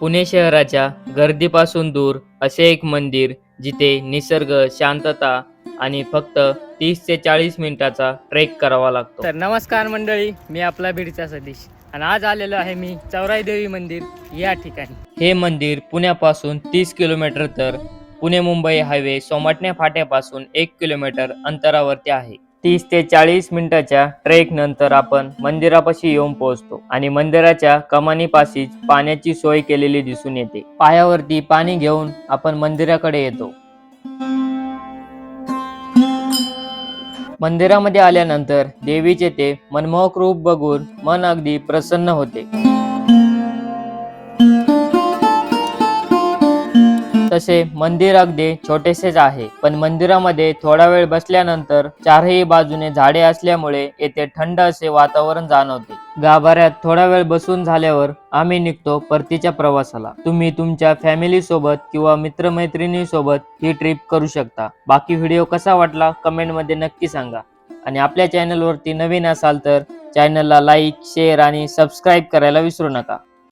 पुणे शहराच्या गर्दीपासून दूर असे एक मंदिर जिथे निसर्ग शांतता आणि फक्त तीस ते चाळीस मिनिटाचा ट्रेक करावा लागतो. तर नमस्कार मंडळी मी आपला बीडचा सतीश. आणि आज आलेलो आहे मी चौराई देवी मंदिर या ठिकाणी. हे मंदिर पुण्यापासून तीस किलोमीटर तर पुणे मुंबई हायवे सोमाटणे फाट्यापासून एक किलोमीटर अंतरावरती आहे. तीस ते चाळीस मिनिटाच्या ट्रेक नंतर आपण मंदिरापाशी येऊन पोहोचतो. आणि मंदिराच्या कमानीपाशीच पाण्याची सोय केलेली दिसून येते. पायावरती पाणी घेऊन आपण मंदिराकडे येतो. मंदिरामध्ये आल्यानंतर देवीचे ते मनमोहक रूप बघून मन अगदी प्रसन्न होते. तसे मंदिर अगदी छोटेसेच आहे. पण मंदिरामध्ये थोडा वेळ बसल्यानंतर चारही बाजूने झाडे असल्यामुळे येथे थंड असे वातावरण जाणवते. गाभाऱ्यात थोडा वेळ बसून झाल्यावर आम्ही निघतो परतीच्या प्रवासाला. तुम्ही तुमच्या फॅमिली सोबत किंवा मित्रमैत्रिणी सोबत ही ट्रिप करू शकता. बाकी व्हिडिओ कसा वाटला कमेंटमध्ये नक्की सांगा. आणि आपल्या चॅनलवरती नवीन असाल तर चॅनलला लाईक शेअर आणि सबस्क्राईब करायला विसरू नका.